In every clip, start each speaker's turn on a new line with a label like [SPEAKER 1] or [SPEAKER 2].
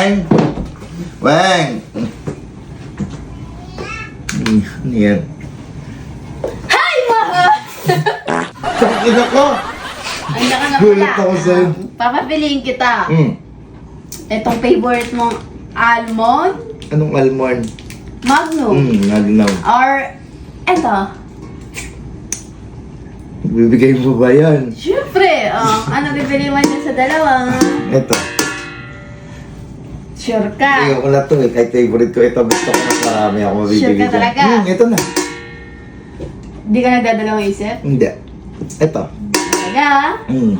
[SPEAKER 1] Weng! Weng! Yan?
[SPEAKER 2] Hi, mga!
[SPEAKER 1] Sakin ako!
[SPEAKER 2] Anda ka na
[SPEAKER 1] Gulat
[SPEAKER 2] pala.
[SPEAKER 1] ako sa'yo.
[SPEAKER 2] Papapiliin kita.
[SPEAKER 1] Hmm.
[SPEAKER 2] Itong favorite mong almond,
[SPEAKER 1] Anong almond?
[SPEAKER 2] magnum,
[SPEAKER 1] Hmm, nagnaw.
[SPEAKER 2] or eto.
[SPEAKER 1] Bibigay mo ba yan?
[SPEAKER 2] Siyempre, oh, ano bibili mo dyan sa dalawa?
[SPEAKER 1] Ito.
[SPEAKER 2] Sure ka?
[SPEAKER 1] Ayaw ko na to eh. Kahit favorite ko ito, gusto ko mas marami ako mabibigay
[SPEAKER 2] Sure ka
[SPEAKER 1] dyan.
[SPEAKER 2] talaga?
[SPEAKER 1] Hmm, ito na.
[SPEAKER 2] Hindi ka nagdadalawang isip?
[SPEAKER 1] Hindi. Ito.
[SPEAKER 2] Talaga?
[SPEAKER 1] Hmm.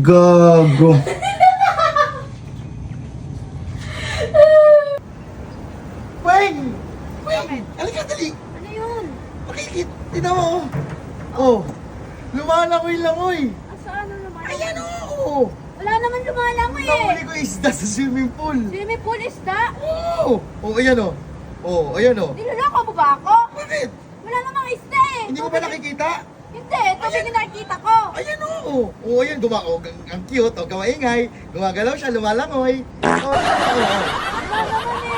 [SPEAKER 1] Gago. Weng! Weng! Halika, dali!
[SPEAKER 2] Ano yun?
[SPEAKER 1] Makikit! Tignan mo! Oh! Lumalangoy-langoy!
[SPEAKER 2] Saan ano naman?
[SPEAKER 1] Ayan oh!
[SPEAKER 2] Wala naman lumalangoy
[SPEAKER 1] Nahuli ko isda sa swimming pool!
[SPEAKER 2] Swimming pool isda?
[SPEAKER 1] Oh! Oh, ayan oh! Oh, ayan oh!
[SPEAKER 2] Niloloko mo ba ako?
[SPEAKER 1] Bakit?
[SPEAKER 2] Wala namang isda eh.
[SPEAKER 1] Hindi mo ba nakikita?
[SPEAKER 2] Hindi, tubig yung nakikita ko.
[SPEAKER 1] Ayan oh! Oh, ayan, guma oh, ang, ang cute, oh, kawaingay. Gumagalaw siya, lumalangoy. Oh, oh, oh.
[SPEAKER 2] Wala naman eh.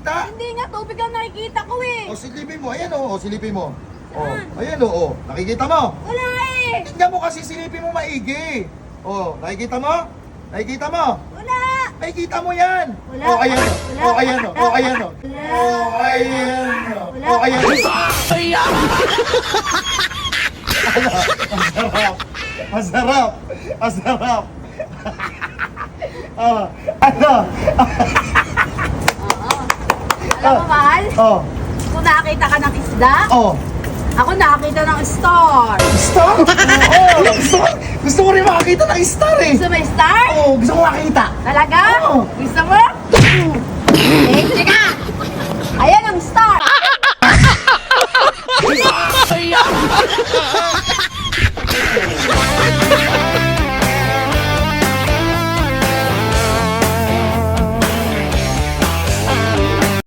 [SPEAKER 1] Nakikita?
[SPEAKER 2] Hindi nga, tubig ang nakikita ko eh.
[SPEAKER 1] Oh, silipin mo, ayan oh, oh silipin mo. Oh,
[SPEAKER 2] Saan?
[SPEAKER 1] ayan oh, oh. Nakikita mo?
[SPEAKER 2] Wala eh.
[SPEAKER 1] Tingnan mo kasi silipin mo maigi. Oh, nakikita mo? Nakikita mo?
[SPEAKER 2] Wala.
[SPEAKER 1] Nakikita mo yan.
[SPEAKER 2] Wala.
[SPEAKER 1] Oh, ayan.
[SPEAKER 2] Wala.
[SPEAKER 1] Oh, ayan oh. Oh, ayan oh.
[SPEAKER 2] Wala.
[SPEAKER 1] Oh, ayan oh.
[SPEAKER 2] Wala.
[SPEAKER 1] Oh, ayan oh. Masarap. Masarap. Masarap. oh, ano?
[SPEAKER 2] Oo. Alam mo, mahal?
[SPEAKER 1] Oh,
[SPEAKER 2] Kung nakakita ka ng isda,
[SPEAKER 1] oh.
[SPEAKER 2] ako nakakita ng star.
[SPEAKER 1] Star? Oo. Gusto, ko, gusto ko rin makakita ng star eh.
[SPEAKER 2] Gusto mo star?
[SPEAKER 1] Oo, gusto ko makita.
[SPEAKER 2] Talaga?
[SPEAKER 1] Oo.
[SPEAKER 2] Gusto? Eh, sige!